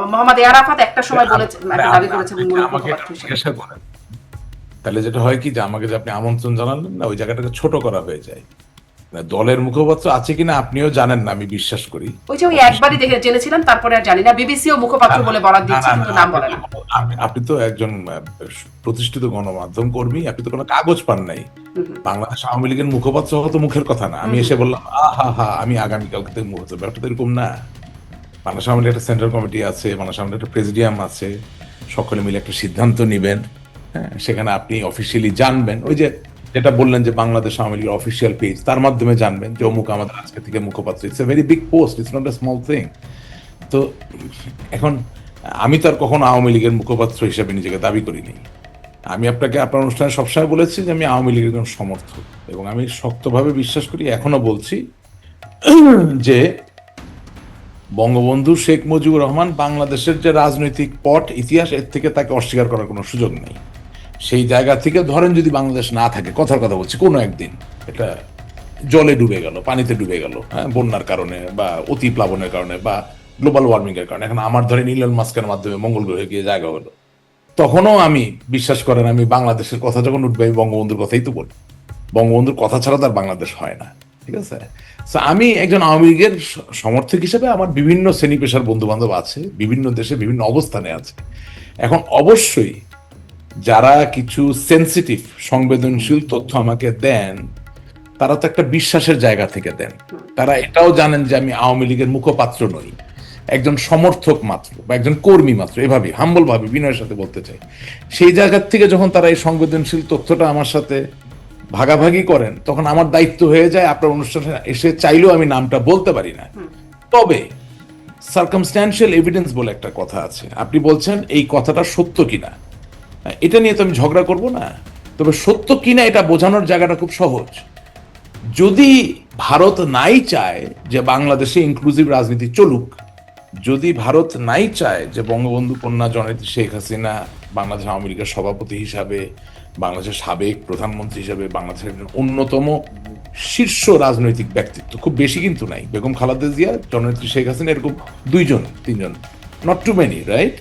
মোহাম্মদ একটা সময় বলেছে দাবি। জিজ্ঞাসা করেন তাহলে যেটা হয় কি যে আমাকে যে আপনি আমন্ত্রণ জানালেন না ওই জায়গাটাকে ছোট করা হয়ে যায়। দলের মুখপাত্র আছে কিনা আপনিও জানেন না আমি বিশ্বাস করি। ওই যে ওই একবারই দেখে জেনেছিলাম তারপরে আর জানি না বিবিসিও মুখপাত্র বলে বরাদ দিচ্ছে কিন্তু নাম বলে না। আপনি- তো একজন প্রতিষ্ঠিত গণমাধ্যম কর্মী আপনি তো কোনো কাগজ পান নাই। বাংলাদেশ আওয়ামী লীগের মুখপাত্র হওয়া তো মুখের কথা না। আমি এসে বললাম আহা হা আমি আগামীকালকে থেকে মুখপাত্র ব্যাপারটা এরকম না। বাংলাদেশ আওয়ামী একটা সেন্ট্রাল কমিটি আছে, বাংলাদেশ আওয়ামী একটা প্রেসিডিয়াম আছে, সকলে মিলে একটা সিদ্ধান্ত নেবেন হ্যাঁ সেখানে আপনি অফিসিয়ালি জানবেন। ওই যে যেটা বললেন যে বাংলাদেশ আওয়ামী লীগের অফিসিয়াল পেজ তার মাধ্যমে জানবেন যে অমুক আমাদের আজকে থেকে মুখপাত্র। It's a very big post it's not a small thing তো এখন আমি তো আর কখনো আওয়ামী লীগের মুখপাত্র হিসেবে নিজেকে দাবি করিনি। আমি আপনাকে আপনার অনুষ্ঠানে সবসময় বলেছি যে আমি আওয়ামী লীগের একজন সমর্থক। এবং আমি শক্তভাবে বিশ্বাস করি, এখনও বলছি যে বঙ্গবন্ধু শেখ মুজিবুর রহমান বাংলাদেশের যে রাজনৈতিক পট, ইতিহাস, এর থেকে তাকে অস্বীকার করার কোনো সুযোগ নেই। সেই জায়গা থেকে ধরেন যদি বাংলাদেশ না থাকে, কথার কথা বলছি, কোনো একদিন এটা জলে ডুবে গেল, পানিতে ডুবে গেল হ্যাঁ বন্যার কারণে বা অতি প্লাবনের কারণে বা গ্লোবাল ওয়ার্মিং এর কারণে। এখন আমার ধরেন ইলন মাস্কের মাধ্যমে মঙ্গল গ্রহে গিয়ে জায়গা হলো। তখনও আমি বিশ্বাস করেন, আমি বাংলাদেশের কথা যখন উঠবে, আমি বঙ্গবন্ধুর কথাই তো বলি। বঙ্গবন্ধুর কথা ছাড়া তার বাংলাদেশ হয় না। ঠিক আছে? আমি একজন আওয়ামী লীগের সমর্থক হিসেবে আমার বিভিন্ন শ্রেণি পেশার বন্ধু বান্ধব আছে, বিভিন্ন দেশে বিভিন্ন অবস্থানে আছে। এখন অবশ্যই যারা কিছু সেন্সিটিভ সংবেদনশীল তথ্য আমাকে দেন, তারা তো একটা বিশ্বাসের জায়গা থেকে দেন। তারা এটাও জানেন যে আমি আওয়ামী লীগের মুখপাত্র নই। একজন সমর্থক মাত্র বা একজন কর্মী মাত্র এভাবে হাম্বল ভাবে বিনয়ের সাথে বলতে চাই। সেই জায়গার থেকে যখন তারা এই সংবেদনশীল তথ্যটা আমার সাথে ভাগাভাগি করেন তখন আমার দায়িত্ব হয়ে যায় আপনার অনুষ্ঠানে এসে চাইলেও আমি নামটা বলতে পারি না। তবে সার্কামস্ট্যান্সিয়াল এভিডেন্স বলে একটা কথা আছে। আপনি বলছেন এই কথাটা সত্য কিনা? এটা নিয়ে তো আমি ঝগড়া করব না। তবে সত্য কিনা এটা বোঝানোর জায়গাটা খুব সহজ। যদি ভারত নাই চায় যে বাংলাদেশে ইনক্লুসিভ রাজনীতি চলুক যদি ভারত নাই চায় যে বঙ্গবন্ধু কন্যা জননেত্রী শেখ হাসিনা বাংলাদেশ আওয়ামী লীগের সভাপতি হিসাবে বাংলাদেশের সাবেক প্রধানমন্ত্রী হিসাবে বাংলাদেশের অন্যতম শীর্ষ রাজনৈতিক ব্যক্তিত্ব। খুব বেশি কিন্তু নাই। বেগম খালেদা জিয়া, জননেত্রী শেখ হাসিনা, এরকম দুইজন, তিনজন। নট টু মেনি রাইট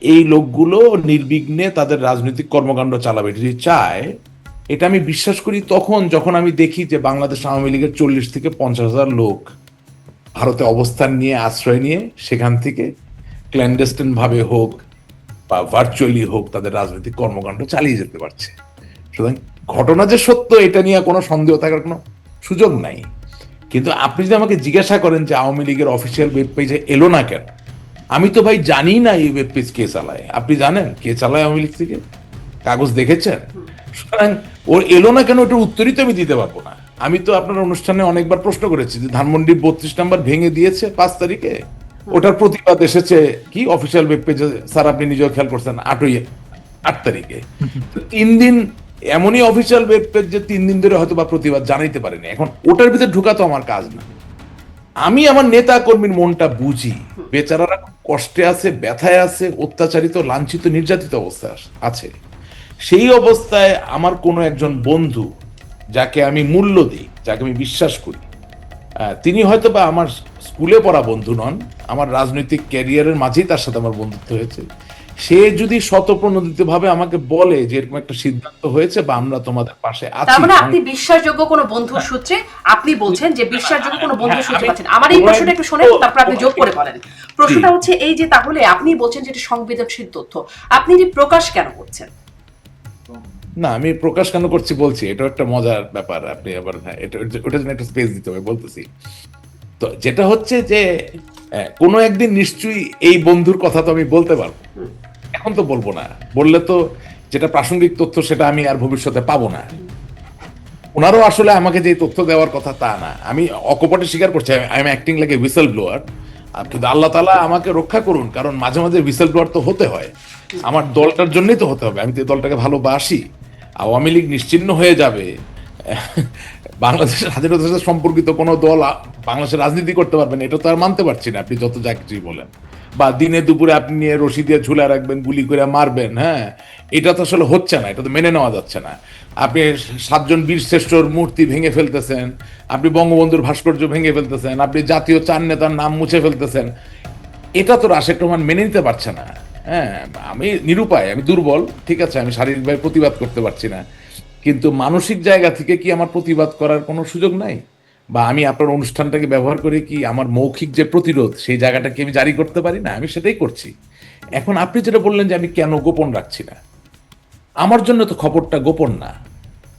এই লোকগুলো নির্বিঘ্নে তাদের রাজনৈতিক কর্মকাণ্ড চালাবে। যদি চায়, এটা আমি বিশ্বাস করি, তখন যখন আমি দেখি যে বাংলাদেশ আওয়ামী লীগের চল্লিশ থেকে পঞ্চাশ হাজার লোক ভারতে অবস্থান নিয়ে, আশ্রয় নিয়ে, সেখান থেকে ক্ল্যান্ডেস্টিন ভাবে হোক বা ভার্চুয়ালি হোক তাদের রাজনৈতিক কর্মকাণ্ড চালিয়ে যেতে পারছে। সুতরাং ঘটনা যে সত্য, এটা নিয়ে কোনো সন্দেহ থাকার কোনো সুযোগ নাই। কিন্তু আপনি যদি আমাকে জিজ্ঞাসা করেন যে আওয়ামী লীগের অফিসিয়াল ওয়েব পেজে এলো না কেন? আমি তো ভাই জানি না এই ওয়েব পেজ কে চালায়। আপনি জানেন কে চালায় আওয়ামী লীগ থেকে? কাগজ দেখেছেন? সুতরাং ওর এলো না কেন ওটার উত্তরই তো আমি দিতে পারব না। আমি তো আপনার অনুষ্ঠানে অনেকবার প্রশ্ন করেছি যে ধানমন্ডি বত্রিশ নাম্বার ভেঙে দিয়েছে পাঁচ তারিখে। ওটার প্রতিবাদ এসেছে। কি অফিসিয়াল ওয়েব পেজে স্যার, আপনি নিজেও খেয়াল করছেন, আটই, আট তারিখে। তিন দিন, এমনই অফিসিয়াল ওয়েব পেজ যে তিন দিন ধরে হয়তো বা প্রতিবাদ জানাইতে পারেনি। এখন ওটার ভিতরে ঢোকা তো আমার কাজ না। আমি আমার নেতা কর্মীর মনটা বুঝি। বেচারারা কষ্টে আছে, ব্যথায় আছে, অত্যাচারিত, লাঞ্ছিত, নির্যাতিত অবস্থায় আস- আছে। সেই অবস্থায় আমার কোনো একজন বন্ধু, যাকে আমি মূল্য দিই, যাকে আমি বিশ্বাস করি তিনি হয়তো বা আমার স্কুলে পড়া বন্ধু নন আমার রাজনৈতিক ক্যারিয়ারের মাঝেই তার সাথে আমার বন্ধুত্ব হয়েছে। সে যদি শতপ্রণোদিত ভাবে আমাকে বলে যে এরকম একটা সিদ্ধান্ত হয়েছে বা আমরা তোমাদের পাশে আছি তার মানে আপনি বিশ্বাসযোগ্য কোনো বন্ধুর সূত্রে আপনি বলছেন যে বিশ্বাসযোগ্য কোনো বন্ধুর সূত্রে আমি- পাচ্ছেন আমার এই প্রশ্নটা একটু শোনেন তারপর আপনি যোগ করে বলেন। প্রশ্নটা হচ্ছে এই যে তাহলে আপনি বলছেন যে এটা সংবেদনশীল তথ্য। আপনি এটি প্রকাশ কেন করছেন? না আমি প্রকাশ কেন করছি বলছি এটা একটা মজার ব্যাপার আপনি আবার হ্যাঁ, এটা ওটা- ওটার জন্য একটা স্পেস দিতে হবে বলতেছি। তো যেটা হচ্ছে যে কোনো একদিন নিশ্চয়ই এই বন্ধুর কথা তো আমি বলতে পারব। এখন তো বলব না। বললে তো যেটা প্রাসঙ্গিক তথ্য সেটা আমি আর ভবিষ্যতে পাবো না। ওনারও আসলে আমাকে যে তথ্য দেওয়ার কথা তা না। আমি অকপটে স্বীকার করছি I am acting a whistle blower কিন্তু আল্লাহ তালা আমাকে রক্ষা করুন কারণ মাঝে মাঝে হুইসেল ব্লোয়ার তো হতে হয়। আমার দলটার জন্যই তো হতে হবে। আমি তো দলটাকে ভালোবাসি। আওয়ামী লীগ নিশ্চিন্ন হয়ে যাবে, বাংলাদেশের স্বাধীনতার সাথে সম্পর্কিত কোনো দল বাংলাদেশের রাজনীতি করতে পারবেন এটা তো আর মানতে পারছি না, আপনি যত যা কিছুই বলেন। বা দিনে দুপুরে আপনি নিয়ে রশি দিয়ে ঝুলে রাখবেন, গুলি করে মারবেন হ্যাঁ? এটা তো আসলে হচ্ছে না, এটা তো মেনে নেওয়া যাচ্ছে না। আপনি সাতজন বীর শ্রেষ্ঠর মূর্তি ভেঙে ফেলতেছেন, আপনি বঙ্গবন্ধুর ভাস্কর্য ভেঙে ফেলতেছেন, আপনি জাতীয় চার নেতার নাম মুছে ফেলতেছেন, এটা তো রাশেক মেনে নিতে পারছে না। হ্যাঁ আমি নিরুপায়, আমি দুর্বল, ঠিক আছে, আমি শারীরিকভাবে প্রতিবাদ করতে পারছি না। কিন্তু মানসিক জায়গা থেকে কি আমার প্রতিবাদ করার কোনো সুযোগ নাই? বা আমি আপনার অনুষ্ঠানটাকে ব্যবহার করে কি আমার মৌখিক যে প্রতিরোধ, সেই জায়গাটাকে আমি জারি করতে পারি না? আমি সেটাই করছি। এখন আপনি যেটা বললেন যে আমি কেন গোপন রাখছি না? আমার জন্য তো খবরটা গোপন না।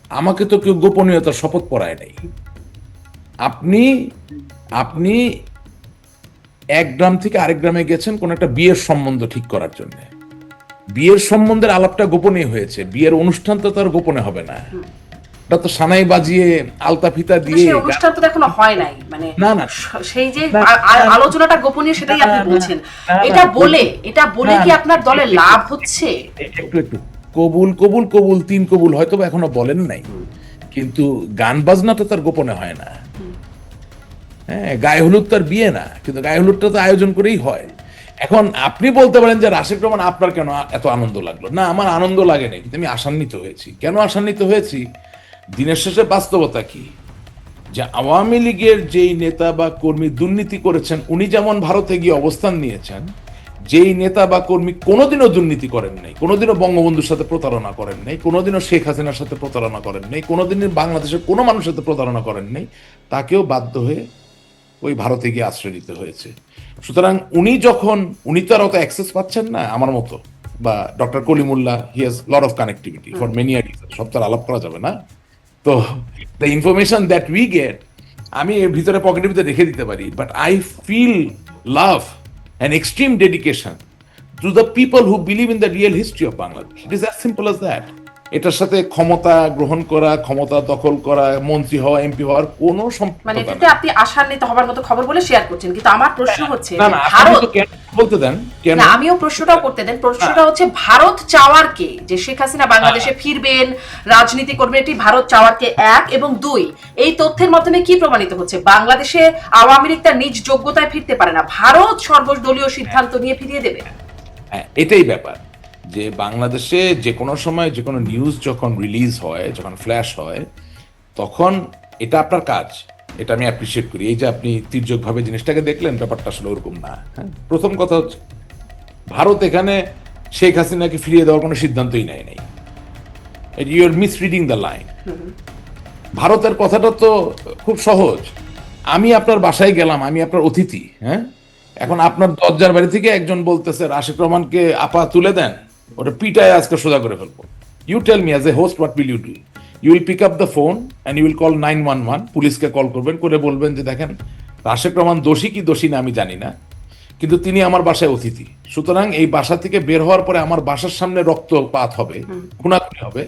আমাকে তো কেউ গোপনীয়তার শপথ পড়ায় নাই। আপনি আপনি এক গ্রাম থেকে আরেক গ্রামে গেছেন কোন একটা বিয়ের সম্বন্ধ ঠিক করার জন্য। বিয়ের সম্বন্ধের আলাপটা গোপনে হয়েছে বিয়ের অনুষ্ঠান তো তার গোপনে হবে না। এটা তো সানাই বাজিয়ে আলতা ফিতা দিয়ে সেই অনুষ্ঠান তো এখনও হয় নাই মানে না, না। সেই যে আলোচনাটা গোপনীয় সেটাই আপনি বলছেন। এটা বলে এটা বলে কি আপনার দলে লাভ হচ্ছে? একটু একটু। কবুল কবুল কবুল তিন কবুল হয়তো এখনও বলেন নাই। কিন্তু গান বাজনা তো তার গোপনে হয় না। হ্যাঁ গায়ে হলুদ তার বিয়ে না, কিন্তু গায়ে হলুদটা তো আয়োজন করেই হয়। এখন আপনি বলতে পারেন যে রাশেক রহমান আপনার কেন এত আনন্দ লাগল? না, আমার আনন্দ লাগে নাই কিন্তু আমি আশান্বিত হয়েছি। কেন আশান্বিত হয়েছি? দিনের শেষে বাস্তবতা কি? যে আওয়ামী লীগের যেই নেতা বা কর্মী দুর্নীতি করেছেন, উনি যেমন ভারতে গিয়ে অবস্থান নিয়েছেন, যেই নেতা বা কর্মী কোনোদিনও দুর্নীতি করেন নাই, কোনোদিনও বঙ্গবন্ধুর সাথে প্রতারণা করেন নাই, কোনোদিনও শেখ হাসিনার সাথে প্রতারণা করেন নাই কোনোদিনও বাংলাদেশের কোনো মানুষের সাথে প্রতারণা করেন নাই, তাকেও বাধ্য হয়ে ওই ভারতে গিয়ে আশ্রয় নিতে হয়েছে। সুতরাং উনি যখন, উনি তো আর অত অ্যাক্সেস পাচ্ছেন না আমার মতো, বা doctor Kalimullah he has lot of connectivity for many সব তো আলাপ করা যাবে না। তো the information that we get আমি ভিতরে পকেটের ভিতরে রেখে দিতে পারি but I feel love and extreme dedication to the people who believe in the real history of Bangladesh it is as simple as that এটার সাথে ক্ষমতা গ্রহণ করা ক্ষমতা দখল করা মন্ত্রী হওয়া এমপি হওয়ার কোনো মানে এটাতে আপনি আশান্বিত হবার মতো খবর বলে শেয়ার করছেন কিন্তু আমার প্রশ্ন হচ্ছে ভারত বলতে দেন? কেন? না আমিও প্রশ্নটাও করতে দেন। প্রশ্নটা হচ্ছে ভারত চাওয়ার কে? যে শেখ হাসিনা বাংলাদেশে ফিরবেন রাজনীতি করবেন এটি ভারত চাওয়ার কে এক এবং দুই। এই তথ্যের মাধ্যমে কি প্রমাণিত হচ্ছে? বাংলাদেশে আওয়ামী লীগ তার নিজ যোগ্যতায় ফিরতে পারে না। ভারত সর্বদলীয় সিদ্ধান্ত নিয়ে ফিরিয়ে দেবে। হ্যাঁ এটাই ব্যাপার। যে বাংলাদেশে যে কোনো সময় যে কোনো নিউজ যখন রিলিজ হয়, যখন ফ্ল্যাশ হয়, তখন এটা আপনার কাজ। এটা আমি অ্যাপ্রিসিয়েট করি। এই যে আপনি তির্যকভাবে জিনিসটাকে দেখলেন, ব্যাপারটা আসলে ওরকম না। হ্যাঁ? প্রথম কথা হচ্ছে, ভারত এখানে শেখ হাসিনাকে ফিরিয়ে দেওয়ার কোনো সিদ্ধান্তই নেয় নাই। You are misreading the line ভারতের কথাটা তো খুব সহজ। আমি আপনার বাসায় গেলাম, আমি আপনার অতিথি হ্যাঁ? এখন আপনার দরজার বাড়ি থেকে একজন বলতেছে, রাশিক রহমানকে আপা তুলে দেন। ওটা পিটায় আজকে সোজা করে ফেলব। You tell me as a host what will you do you will pick up the phone and you will call nine one one পুলিশকে কল করবেন করে বলবেন যে দেখেন রাশেক রহমান দোষী কি দোষী না আমি জানি না কিন্তু তিনি আমার বাসায় অতিথি। সুতরাং এই বাসা থেকে বের হওয়ার পরে আমার বাসার সামনে রক্তপাত হবে খুনাখুনি হবে।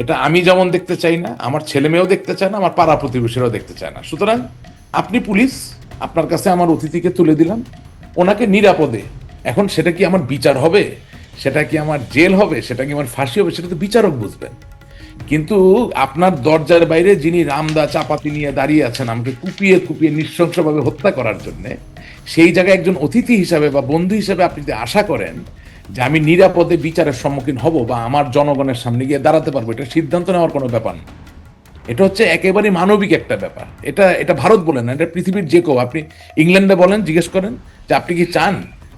এটা আমি যেমন দেখতে চাই না আমার ছেলে মেয়েও দেখতে চায় না আমার পাড়া প্রতিবেশীরাও দেখতে চায় না। সুতরাং আপনি পুলিশ আপনার কাছে আমার অতিথিকে তুলে দিলাম। ওনাকে নিরাপদে। এখন সেটা কি আমার বিচার হবে? সেটা কি আমার জেল হবে? সেটা কি আমার ফাঁসি হবে? সেটা তো বিচারক বুঝবেন। কিন্তু আপনার দরজার বাইরে যিনি রামদা চাপাতি নিয়ে দাঁড়িয়ে আছেন, আমাকে কুপিয়ে কুপিয়ে নৃশংসভাবে হত্যা করার জন্য, সেই জায়গায় একজন অতিথি হিসাবে বা বন্ধু হিসাবে আপনি যদি আশা করেন যে আমি নিরাপদে বিচারের সম্মুখীন হব বা আমার জনগণের সামনে গিয়ে দাঁড়াতে পারব, এটা সিদ্ধান্ত নেওয়ার কোনো ব্যাপার না। এটা হচ্ছে একেবারে মানবিক একটা ব্যাপার। এটা এটা ভারত বলেন না, এটা পৃথিবীর যে কেউ। আপনি ইংল্যান্ডে বলেন, জিজ্ঞেস করেন যে আপনি কি চান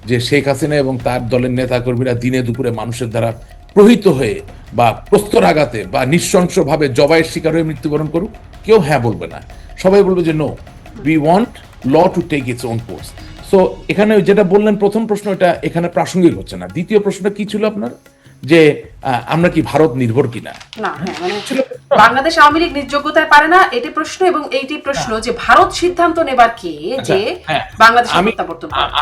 যে শেখ হাসিনা এবং তার দলের নেতাকর্মীরা দিনে দুপুরে মানুষের দ্বারা প্রহিত হয়ে বা প্রস্তরাঘাতে বা নৃশংসভাবে জবাইয়ের শিকার হয়ে মৃত্যুবরণ করুক, কেউ হ্যাঁ বলবে না। সবাই বলবে যে, no we want law to take its own course so এখানে যেটা বললেন, প্রথম প্রশ্ন, এটা এখানে প্রাসঙ্গিক হচ্ছে না। দ্বিতীয় প্রশ্নটা কি ছিল আপনার? যে আমরা কি ভারত নির্ভর কিনা? হ্যাঁ মানে বাংলাদেশ আওয়ামী লীগ নির্যোগ্যতায় পারে না এটি প্রশ্ন এবং এইটি প্রশ্ন যে ভারত সিদ্ধান্ত নেবার কে? যে হ্যাঁ, বাংলাদেশ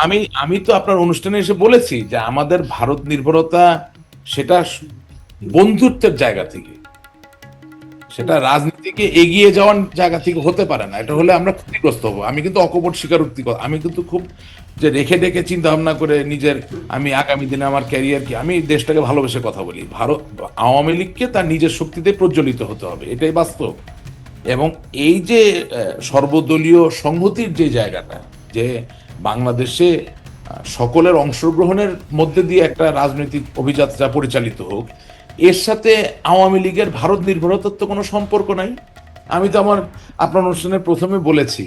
আমি আমি তো আপনার অনুষ্ঠানে এসে বলেছি যে আমাদের ভারত নির্ভরতা সেটা বন্ধুত্বের জায়গা থেকে। সেটা রাজনীতিকে এগিয়ে যাওয়ার জায়গা থেকে হতে পারে না। এটা হলে আমরা ক্ষতিগ্রস্ত হব। আমি কিন্তু অকপট স্বীকারোক্তি কর- আমি কিন্তু খুব যে রেখে ডেকে চিন্তা ভাবনা করে নিজের, আমি আগামী দিনে আমার ক্যারিয়ার কি আমি দেশটাকে ভালোবেসে কথা বলি। ভারত, আওয়ামী লীগকে তার নিজের শক্তিতে প্রজ্বলিত হতে হবে। এটাই বাস্তব। এবং এই যে সর্বদলীয় সংহতির যে জায়গাটা, যে বাংলাদেশে সকলের অংশগ্রহণের মধ্যে দিয়ে একটা রাজনৈতিক অভিযাত্রা পরিচালিত হোক এর সাথে আওয়ামী লীগের ভারত নির্ভরতার তো কোনো সম্পর্ক নাই। আমি তো আমার, আপনার অনুষ্ঠানে প্রথমে বলেছি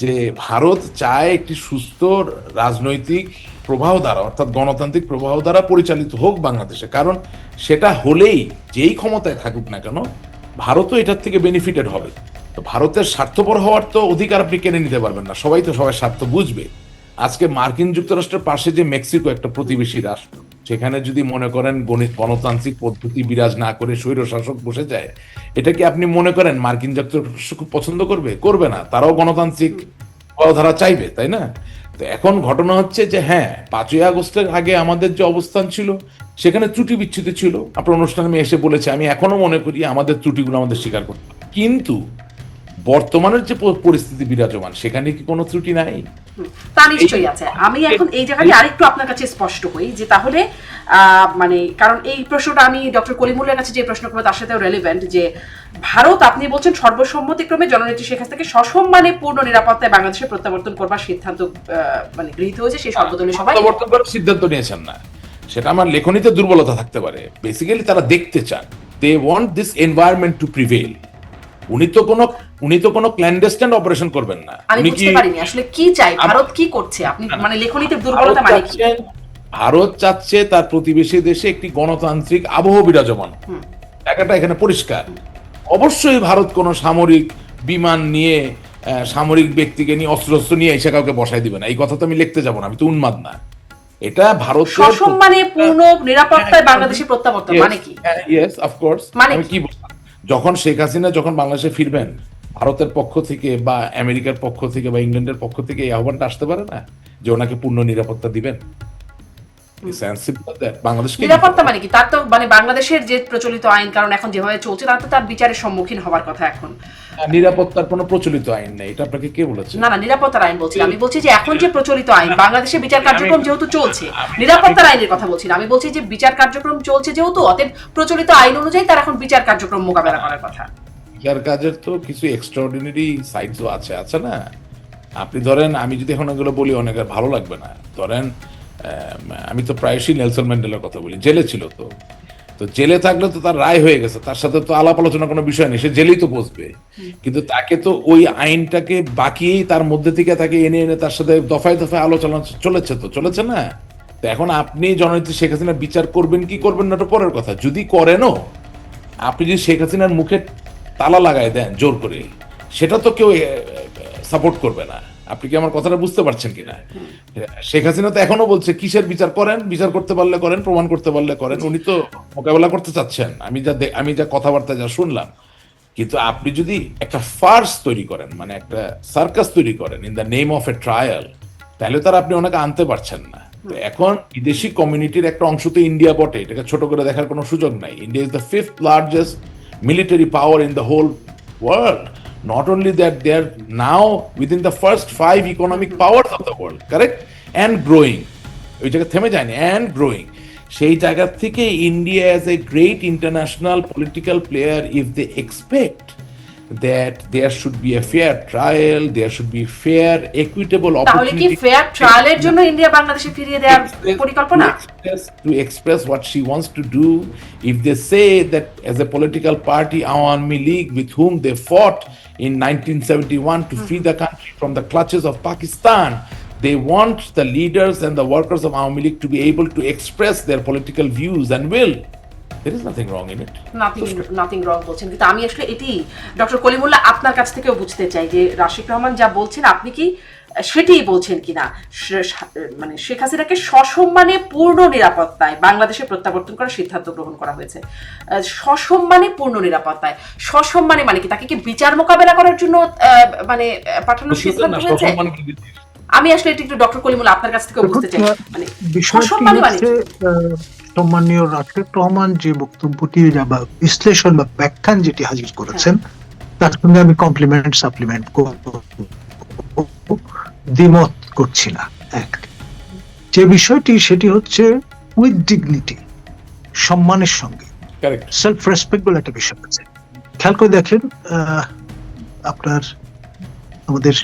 যে ভারত চায় একটি সুস্থ রাজনৈতিক প্রবাহ দ্বারা, অর্থাৎ গণতান্ত্রিক প্রবাহ দ্বারা পরিচালিত হোক বাংলাদেশে। কারণ সেটা হলেই যেই ক্ষমতায় থাকুক না কেন, ভারতও এটার থেকে বেনিফিটেড হবে। তো ভারতের স্বার্থপর হওয়ার তো অধিকার আপনি কেড়ে নিতে পারবেন না। সবাই তো সবাই স্বার্থ বুঝবে। আজকে মার্কিন যুক্তরাষ্ট্রের পাশে যে মেক্সিকো একটা প্রতিবেশী রাষ্ট্র সেখানে যদি মনে করেন গণিত, গণতান্ত্রিক পদ্ধতি বিরাজ না করে স্বৈর শাসক বসে যায়, এটা কি আপনি মনে করেন মার্কিন যুক্তরাষ্ট্র খুব পছন্দ করবে? করবে না, তারাও গণতান্ত্রিক ধারা চাইবে, তাই না? তো এখন ঘটনা হচ্ছে যে হ্যাঁ পাঁচই আগস্টের আগে আমাদের যে অবস্থান ছিল, সেখানে ত্রুটি বিচ্ছুতি ছিল। আপনার অনুষ্ঠানে আমি এসে বলেছি, আমি এখনও মনে করি আমাদের ত্রুটিগুলো আমাদের স্বীকার করতে কিন্তু বর্তমানের যে পরিস্থিতি বিরাজমান সেখানে কি কোনো ত্রুটি নাই? তা নিশ্চয়ই আছে। আমি এখন এই জায়গাটি আরেকটু আপনার কাছে স্পষ্ট হই যে তাহলে মানে কারণ এই প্রশ্নটা আমি ডক্টর কলিমুল্লার কাছে যে প্রশ্ন করব তার সাথেও রেলিভেন্ট যে ভারত আপনি বলছেন সর্বসম্মতিক্রমে জননেত্রী শেখ হাসিনাকে সসম্মানে পূর্ণ নিরাপত্তায় বাংলাদেশে প্রত্যাবর্তন করবার সিদ্ধান্ত মানে গৃহীত হয়েছে সেই সর্বদলীয় সবাই প্রত্যাবর্তন করার সিদ্ধান্ত নিয়েছেন না। সেটা আমার লেখনীতে দুর্বলতা থাকতে পারে। বেসিক্যালি তারা দেখতে চান। They want this environment to prevail উনি তো কোনো উনি তো কোনো অপারেশন করবেন না। আমি বুঝতে পারিনি আসলে কি চাই? ভারত কি করছে? আপনি মানে লেখনীতে দুর্বলতা মানে কি? ভারত চাচ্ছে তার প্রতিবেশী দেশে একটি গণতান্ত্রিক আবহ বিরাজমান এখানে পরিষ্কার। অবশ্যই ভারত কোনো সামরিক বিমান নিয়ে সামরিক ব্যক্তিকে নিয়ে অস্ত্র অস্ত্র নিয়ে এসে কাউকে বসাই দিবে না। এই কথা তো আমি লিখতে যাব না আমি তো উন্মাদ না। এটা ভারত সসম্মানে পূর্ণ নিরাপত্তায় বাংলাদেশে প্রত্যাবর্তন মানে কি? ইয়েস অফকোর্স মানে আমি কি? বললাম? যখন শেখ হাসিনা যখন বাংলাদেশে ফিরবেন, ভারতের পক্ষ থেকে বা আমেরিকার পক্ষ থেকে বা ইংল্যান্ডের পক্ষ থেকে এই আহ্বানটা আসতে পারে না যে ওনাকে পূর্ণ নিরাপত্তা দিবেন? নিরাপত্তা মানে কি? তার তো মানে বাংলাদেশের যে প্রচলিত আইন কারণ এখন যেভাবে চলছে তার তো তার বিচারের সম্মুখীন হওয়ার কথা এখন। নিরাপত্তার কোনো প্রচলিত আইন নেই। এটা আপনাকে কে বলেছে? না না নিরাপত্তার আইন বলছি আমি বলছি যে এখন যে প্রচলিত আইন বাংলাদেশে বিচার কার্যক্রম যেহেতু চলছে নিরাপত্তার আইনের কথা বলছি না। আমি বলছি যে বিচার কার্যক্রম চলছে যেহেতু অতএব প্রচলিত আইন অনুযায়ী তার এখন বিচার কার্যক্রম মোকাবেলা করার কথা। ইয়ার কাজের তো কিছু এক্সট্রাঅর্ডিনারি সাইডসও আছে আছে না? আপনি ধরেন আমি যদি এখন এগুলো বলি অনেকের ভালো লাগবে না। ধরেন আম, তো প্রায়শই নেলসন ম্যান্ডেলার কথা বলি। জেলে ছিল তো। তো জেলে থাকলে তো তার রায় হয়ে গেছে। তার সাথে তো আলাপ আলোচনা কোনো বিষয় নেই। সে জেলেই তো বসবে। কিন্তু তাকে তো ওই আইনটাকে বাকিয়েই তার মধ্যে থেকে তাকে এনে এনে তার সাথে দফায় দফায় আলোচনা চলেছে তো। চলেছে না? তো এখন আপনি জননেত্রী শেখ হাসিনা বিচার করবেন কি করবেন না ওটা পরের কথা। যদি করেনও আপনি যদি শেখ হাসিনার মুখে তালা লাগায় দেন জোর করে সেটা তো কেউ সাপোর্ট করবে না। আপনি কি আমার কথাটা বুঝতে পারছেন কিনা? শেখ হাসিনা তো এখনও বলছে, কিসের বিচার করেন? বিচার করতে পারলে করেন, প্রমাণ করতে পারলে করেন। উনি তো মোকাবেলা করতে চাচ্ছেন। আমি যা আমি যা কথাবার্তা যা শুনলাম, কিন্তু আপনি যদি একটা ফার্স তৈরি করেন মানে একটা সার্কাস তৈরি করেন in the name of a trial তাহলে তার আপনি ওনাকে আনতে পারছেন না। এখন বিদেশি কমিউনিটির একটা অংশ তো ইন্ডিয়া বটে, এটাকে ছোট করে দেখার কোনো সুযোগ নাই। India is the fifth largest military power in the whole world not only that they are now within the first five economic powers of the world correct and growing ওই জায়গা থেমে যায়নি and growing সেই জায়গা থেকে India as a great international political player if they expect that there should be a fair trial there should be fair equitable তাহলে কি opportunity fair ট্রায়ালের জন্য ইন্ডিয়া বাংলাদেশে ফিরিয়ে দেওয়ার express- পরিকল্পনা to express, to express what she wants to do. If they say that as a political party, Awami League, with whom they fought in 1971 to free the country from the clutches of Pakistan, they want the leaders and the workers of Awami League to be able to express their political views and will. There is nothing wrong in it. Nothing nothing wrong বলছেন কিন্তু আমি আসলে এটি doctor Kalimullah আপনার কাছ থেকেও বুঝতে চাই যে রাশিক রহমান যা বলছেন আপনি কি সেটাই বলছেন কিনা? মানে শেখ হাসিনাকে সসম্মানে পূর্ণ নিরাপত্তায় বাংলাদেশে প্রত্যাবর্তন করার সিদ্ধান্ত গ্রহণ করা হয়েছে। সসম্মানে পূর্ণ নিরাপত্তায়। সসম্মানে মানে কি? তাকে কি বিচার মোকাবেলা করার জন্য আহ, মানে পাঠানোর সিদ্ধান্ত হয়েছে? আমি আসলে এটি একটু ডক্টর কলিমুল্লাহ আপনার কাছ থেকেও বুঝতে চাই। মানে সসম্মানে মানে সম্মানীয় রাষ্ট্রের রহমান যে বক্তব্যটি বা বিশ্লেষণ বা ব্যাখ্যান যেটি হাজির করেছেন তার সঙ্গে আমি কমপ্লিমেন্ট সাপ্লিমেন্ট দ্বিমত করছি না এক। যে বিষয়টি সেটি হচ্ছে উইথ ডিগনিটি সম্মানের সঙ্গে। সেলফ রেসপেক্ট বলে একটা বিষয় আছে। খেয়াল করে দেখেন আহ, আপনার আমাদের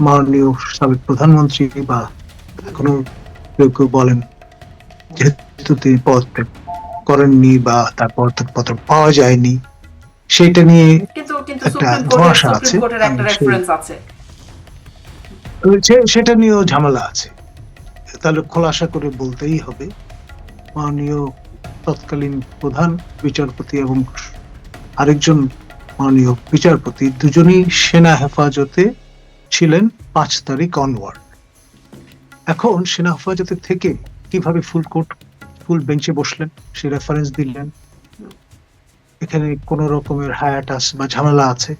মাননীয় সাবেক প্রধানমন্ত্রী বা এখনও কেউ কেউ বলেন যেহেতু তিনি পদত্যাগ করেননি বা তার পদত্যাগপত্র পাওয়া যায়নি সেটা নিয়ে একটা ধোঁয়াশা আছে। সেটা নিয়েও ঝামেলা আছে। তাহলে খোলাসা করে বলতেই হবে। মাননীয় তৎকালীন প্রধান বিচারপতি এবং আরেকজন মাননীয় বিচারপতি দুজনেই সেনা হেফাজতে ছিলেন পাঁচ তারিখ অনওয়ার্ড এখন সেনা হেফাজতে থেকে কীভাবে ফুল কোর্ট ফুল বেঞ্চে বসলেন, সে রেফারেন্স দিলেন। এখানে কোন রকমের হায়াটাস বা ঝামেলা আছে।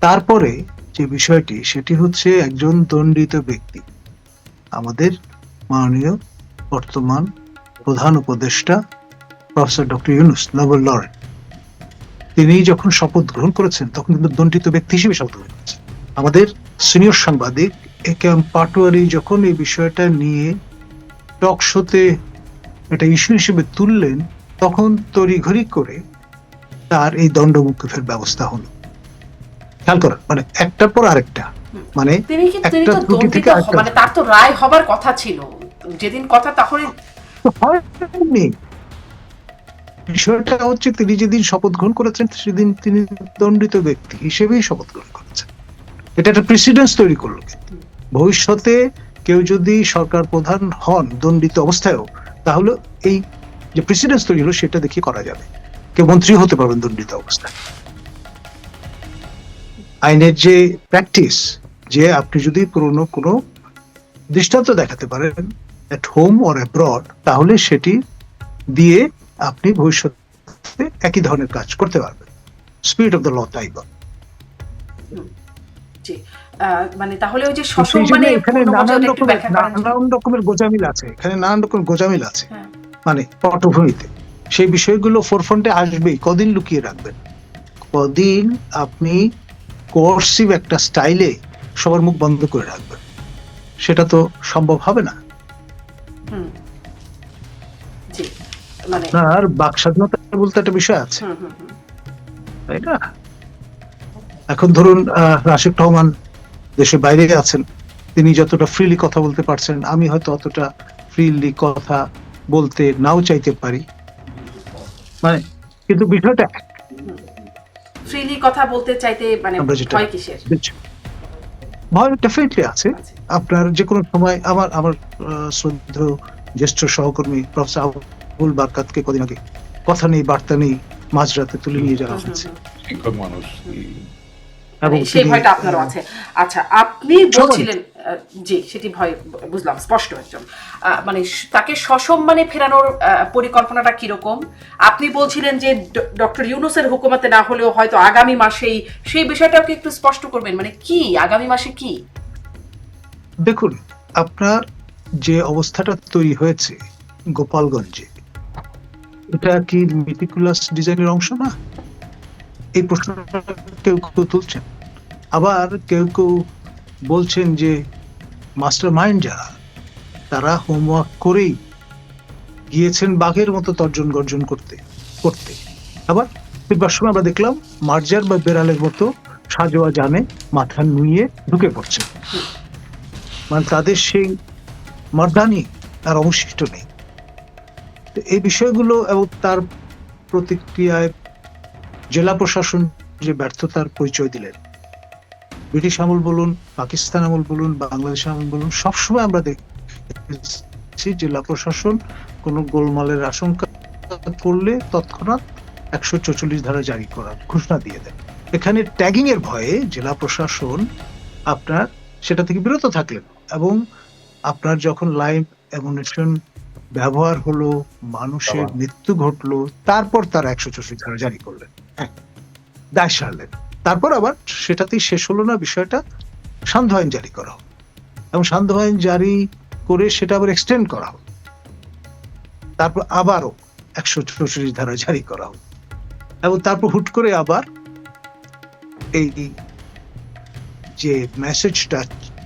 তারপরে যে বিষয়টি, সেটি হচ্ছে একজন দণ্ডিত ব্যক্তি। আমাদের মাননীয় বর্তমান প্রধান উপদেষ্টা, প্রফেসর ডক্টর ইউনুস নোবেল তিনি যখন শপথ গ্রহণ করেছেন, তখন কিন্তু দণ্ডিত ব্যক্তি হিসেবে শপথ গ্রহণ করেছেন। আমাদের সিনিয়র সাংবাদিক এ কে এম পাটোয়ারি যখন এই বিষয়টা নিয়ে টক শোতে এটা ইস্যু হিসেবে তুললেন তখন তড়িঘড়ি করে তার এই দণ্ডমুক্তির ব্যবস্থা হলো। খেয়াল করেন মানে একটার পর আরেকটা মানে একটা ত্রুটি থেকে আরেকটা- মানে তার তো রায় হবার কথা ছিল। যেদিন কথা তাহলে হয়নি। বিষয়টা হচ্ছে তিনি যেদিন শপথ গ্রহণ করেছেন সেদিন তিনি দণ্ডিত ব্যক্তি হিসেবেই শপথ গ্রহণ করেছেন। এটা একটা প্রেসিডেন্স তৈরি করল। ভবিষ্যতে কেউ যদি সরকার প্রধান হন দণ্ডিত অবস্থায়ও তাহলে এই যে প্রেসিডেন্স তৈরি হলো, সেটা দেখে করা যাবে। কেউ মন্ত্রী হতে পারবেন দণ্ডিত অবস্থায়। আইনের যে প্র্যাকটিস যে আপনি যদি পুরনো কোনো দৃষ্টান্ত দেখাতে পারেন এট হোম অর অ্যাব্রড তাহলে সেটি দিয়ে আপনি ভবিষ্যতে একই ধরনের কাজ করতে পারবেন। স্পিরিট অফ দ্য ল তাই বলে। মানে তাহলে ওই যে সসম্মানে এখানে নানান রকমের। নানান রকমের গোজামিল আছে। এখানে নানান গোজামিল আছে। হ্যাঁ। মানে পটভূমিতে। সেই বিষয়গুলো ফোরফ্রন্টে আসবেই। কদিন লুকিয়ে রাখবেন? কদিন আপনি কোর্সিভ একটা স্টাইলে সবার মুখ বন্ধ করে রাখবেন। সেটা তো সম্ভব হবে না। জি। মানে আপনার বাক স্বাধীনতা বলতে একটা বিষয় আছে। তাই না? এখন ধরুন রাশিদ রহমান দেশের বাইরে আছেন তিনি যতটা ফ্রিলি কথা বলতে পারছেন আমি হয়তো অতটা ফ্রিলি কথা বলতে নাও চাইতে পারি। মানে কিন্তু বিষয়টা। ফ্রিলি কথা বলতে চাইতে মানে ভয় কিসের? ভয় ডেফিনেটলি আছে। আপনার যে কোনো সময় আমার আমার আহ, শ্রদ্ধেয় জ্যেষ্ঠ সহকর্মী প্রফেসর আবুল বারকাতকে কদিন আগে কথা নেই বার্তা নেই মাঝরাতে তুলে নিয়ে যাওয়া হয়েছে। শিক্ষক মানুষ মানে সেই ভয়টা আপনারও আছে। আচ্ছা আপনি বলছিলেন আহ, জি সেটি ভয় বুঝলাম স্পষ্ট একজন আহ, মানে তাকে সসম্মানে ফেরানোর আহ, পরিকল্পনাটা কীরকম? আপনি বলছিলেন যে ডক্টর ইউনুসের হুকুমাতে না হলেও হয়তো আগামী মাসেই সেই বিষয়টাকে একটু স্পষ্ট করবেন? মানে কি আগামী মাসে কি? দেখুন আপনার যে অবস্থাটা তৈরি হয়েছে গোপালগঞ্জে এটা কি মিটিকুলাস ডিজাইনের অংশ না? এই প্রশ্নটা কেউ কেউ তুলছেন? আবার কেউ কেউ বলছেন যে মাস্টার মাইন্ড যারা, তারা হোমওয়ার্ক করেই গিয়েছেন বাঘের মতো তর্জন গর্জন করতে করতে। আবার ফিরবার সময় আমরা দেখলাম মার্জার বা বেড়ালের মতো সাজোয়া জানে মাথা নুইয়ে ঢুকে পড়ছে। মানে তাদের সেই মর্দানি আর অবশিষ্ট নেই। এই বিষয়গুলো এবং তার প্রতিক্রিয়ায় জেলা প্রশাসন যে ব্যর্থতার পরিচয় দিলেন ব্রিটিশ আমল বলুন পাকিস্তান আমল বলুন বাংলাদেশ আমল বলুন সবসময় আমরা দেখছি জেলা প্রশাসন কোনো গোলমালের আশঙ্কা করলে তৎক্ষণাৎ একশো চৌচল্লিশ ধারা জারি করার ঘোষণা দিয়ে দেয়। এখানে ট্যাগিং এর ভয়ে জেলা প্রশাসন আপনার সেটা থেকে বিরত থাকলেন এবং আপনার যখন লাইভ অ্যামুনেশন ব্যবহার হলো মানুষের মৃত্যু ঘটলো তারপর তার একশো চৌষট্টি ধারা জারি করলেন। এক, দায় সারলেন। তারপর আবার সেটাতেই শেষ হলো না বিষয়টা, সান্ধ্য আইন জারি করা হলো এবং সান্ধ্য আইন জারি করে সেটা আবার এক্সটেন্ড করা হলো তারপর আবারও একশো চৌষট্টি ধারা জারি করা হলো এবং তারপর হুট করে আবার এই যে মেসেজটা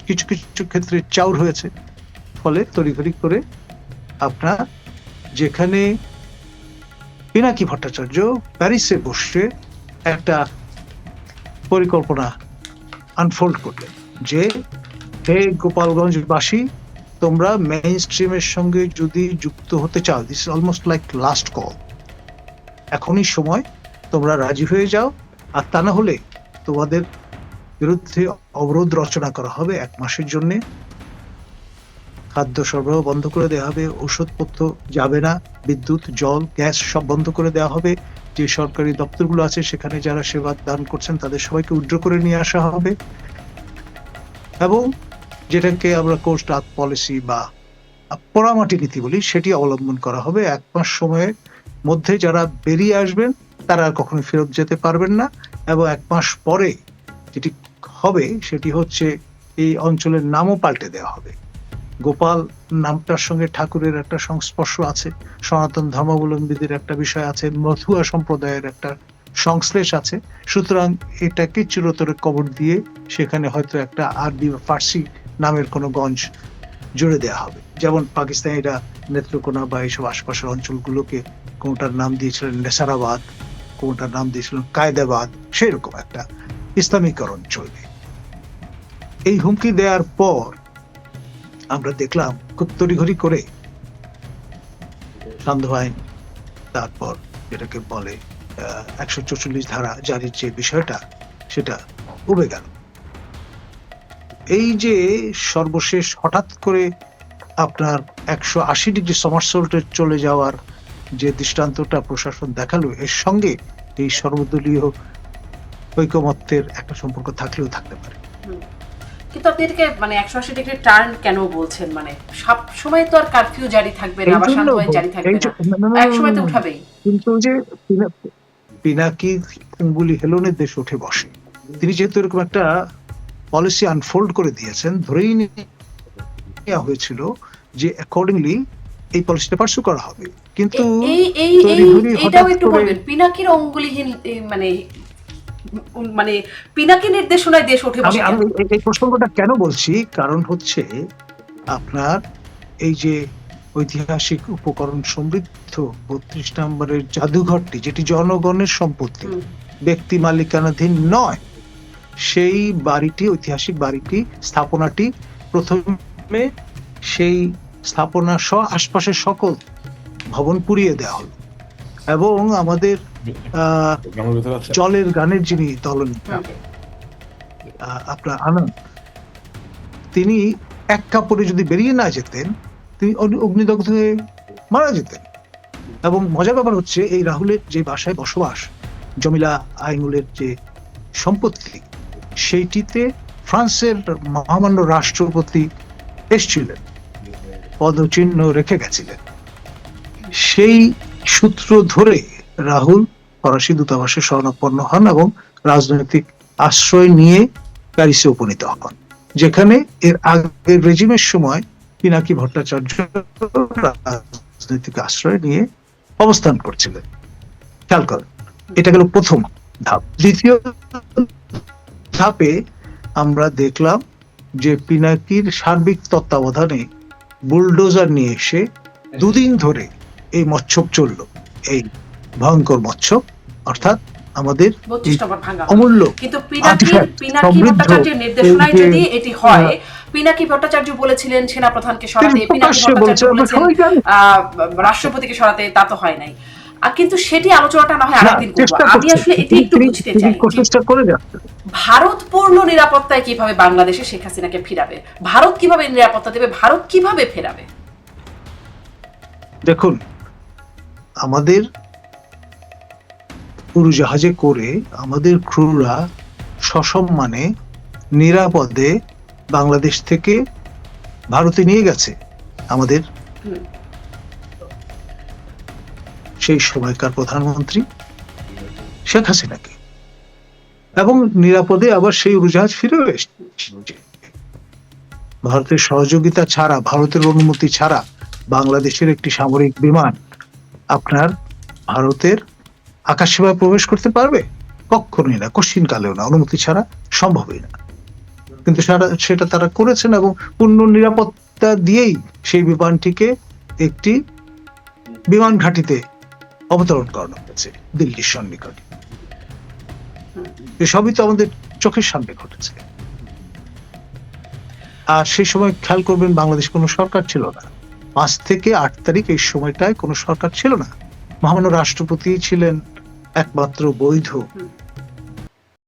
কিছু কিছু ক্ষেত্রে চাউর হয়েছে, ফলে তড়িঘড়ি করে আপনার যেখানে পিনাকি ভট্টাচার্য প্যারিসে বসে একটা পরিকল্পনা আনফোল্ড করলেন যে, হে গোপালগঞ্জবাসী, তোমরা মেইন স্ট্রিমের সঙ্গে যদি যুক্ত হতে চাও this almost like last call এখনই সময়, তোমরা রাজি হয়ে যাও, আর তা না হলে তোমাদের বিরুদ্ধে অবরোধ রচনা করা হবে এক মাসের জন্য। খাদ্য সরবরাহ বন্ধ করে দেওয়া হবে ওষুধপত্র যাবে না, বিদ্যুৎ, জল, গ্যাস সব বন্ধ করে দেওয়া হবে। যে সরকারি দপ্তরগুলো আছে, সেখানে যারা সেবা দান করছেন, তাদের সবাইকে উইথড্র করে নিয়ে আসা হবে। এবং যেটাকে আমরা কোস্ট আর্থ পলিসি বা পোড়ামাটি নীতি বলি, সেটি অবলম্বন করা হবে। এক মাস সময়ের মধ্যে যারা বেরিয়ে আসবেন, তারা আর কখনো ফেরত যেতে পারবেন না। এবং এক মাস পরে যেটি হবে, সেটি হচ্ছে এই অঞ্চলের নামও পাল্টে দেওয়া হবে। গোপাল নামটার সঙ্গে ঠাকুরের একটা সংস্পর্শ আছে, সনাতন ধর্মাবলম্বীদের একটা বিষয় আছে, মথুয়া সম্প্রদায়ের একটা সংশ্লেষ আছে। সুতরাং এটাকে চিরতরে কবর দিয়ে সেখানে হয়তো একটা আরবি বা ফার্সি নামের কোনো গঞ্জ জুড়ে দেওয়া হবে। যেমন পাকিস্তানিরা নেত্রকোনা বা এইসব আশপাশের অঞ্চলগুলোকে কোনটার নাম দিয়েছিলেন নেসারাবাদ, কোনটার নাম দিয়েছিলেন কায়দাবাদ, সেরকম একটা ইসলামীকরণ চলবে। এই হুমকি দেওয়ার পর আমরা দেখলাম খুব তড়িঘড়ি করে সান্ধ্য আইন, তারপর যেটাকে বলে একশো চৌচল্লিশ ধারা জারির যে বিষয়টা, সেটা উবে গেল। এই যে সর্বশেষ হঠাৎ করে আপনার একশো আশি ডিগ্রি সমারসল্টে চলে যাওয়ার যে দৃষ্টান্তটা প্রশাসন দেখাল, এর সঙ্গে এই সর্বদলীয় ঐকমত্যের একটা সম্পর্ক থাকলেও থাকতে পারে। কিন্তু আপনি এটাকে মানে একশো আশি ডিগ্রি টার্ন কেন বলছেন? মানে সব সময় তো আর কারফিউ জারি থাকবে না বা শান্ত জারি থাকবে না। এক সময় তো উঠাবেই। কিন্তু যে পিনাকি অঙ্গুলি হেলনের দেশ উঠে বসে। তিনি যেহেতু এরকম একটা পলিসি আনফোল্ড করে দিয়েছেন ধরেই নেওয়া হয়েছিল যে অ্যাকর্ডিংলি এই পলিসিটা পার্সু করা হবে। কিন্তু এই এই এই এটাও একটু বলবেন পিনাকির অঙ্গুলিহীন মানে মানে পিনাকি নির্দেশনায় দেশ উঠে আমি আমি এই- এই প্রসঙ্গটা কেন বলছি? কারণ হচ্ছে আপনার এই যে ঐতিহাসিক উপকরণ সমৃদ্ধ বত্রিশ নম্বরের জাদুঘরটি যেটি জনগণের সম্পত্তি ব্যক্তি মালিকানাধীন নয় সেই বাড়িটি ঐতিহাসিক বাড়িটি স্থাপনাটি প্রথমে সেই স্থাপনা সহ আশপাশের সকল ভবন পুড়িয়ে দেওয়া হলো। এবং আমাদের জলের গানের যিনি দলন আপনার আনন্দ তিনি এক কাপড়ে যদি বেরিয়ে না যেতেন তিনি অগ্নি- অগ্নিদগ্ধ হয়ে মারা যেতেন। এবং মজার ব্যাপার হচ্ছে এই রাহুলের যে বাসায় বসবাস জমিলা আইনুলের যে সম্পত্তি সেইটিতে ফ্রান্সের মহামান্য রাষ্ট্রপতি এসছিলেন পদচিহ্ন রেখে গেছিলেন। সেই সূত্র ধরে রাহুল ফরাসি দূতাবাসে শরণাপন্ন হন এবং রাজনৈতিক আশ্রয় নিয়ে প্যারিসে উপনীত হন, যেখানে এর আগের রেজিমের সময় পিনাকি ভট্টাচার্য রাজনৈতিক আশ্রয় নিয়ে অবস্থান করছিলেন। খেয়াল করেন, এটা গেল প্রথম ধাপ। দ্বিতীয় ধাপে আমরা দেখলাম যে পিনাকির সার্বিক তত্ত্বাবধানে বুলডোজার নিয়ে এসে দুদিন ধরে এই মচ্ছব চলল, এই ভয়ঙ্কর মচ্ছব অর্থাৎ আমাদের। অমূল্য কিন্তু পিনাকি পিনাকি ভট্টাচার্যের নির্দেশনায় যদি এটি হয় পিনাকি ভট্টাচার্য বলেছিলেন সেনা প্রধানকে সরাতে পিনাকি ভট্টাচার্য বলেছেন রাষ্ট্রপতিকে সরাতে তা তো হয় নাই। কিন্তু সেটি আলোচনাটা না হয় আরেকদিন করব। আমি আসলে এটি একটু বুঝতে চাই করে ভারত পূর্ণ নিরাপত্তায় কীভাবে বাংলাদেশে শেখ হাসিনাকে ফিরাবে? ভারত কীভাবে নিরাপত্তা দেবে? ভারত কীভাবে ফেরাবে? দেখুন আমাদের উড়োজাহাজে করে আমাদের ক্রুরা সসম্মানে নিরাপদে বাংলাদেশ থেকে ভারতে নিয়ে গেছে আমাদের সেই সময়কার প্রধানমন্ত্রী শেখ হাসিনাকে। এবং নিরাপদে আবার সেই উড়োজাহাজ ফিরে ভারতের সহযোগিতা ছাড়া, ভারতের অনুমতি ছাড়া বাংলাদেশের একটি সামরিক বিমান আপনার ভারতের আকাশ সীমায় প্রবেশ করতে পারবে? কখনোই না কশ্চিন কালেও না, অনুমতি ছাড়া সম্ভবই না। কিন্তু সেটা তারা করেছেন এবং পূর্ণ নিরাপত্তা দিয়েই সেই বিমানটিকে একটি বিমান ঘাঁটিতে অবতরণ করানো হয়েছে, দিল্লির সন্নিকটে। এসবই তো আমাদের চোখের সামনে ঘটেছে। আর সেই সময় খেয়াল করবেন, বাংলাদেশ কোনো সরকার ছিল না। পাঁচ থেকে আট তারিখ এই সময়টায় কোনো সরকার ছিল না। মহামান্য রাষ্ট্রপতি ছিলেন একমাত্র বৈধ।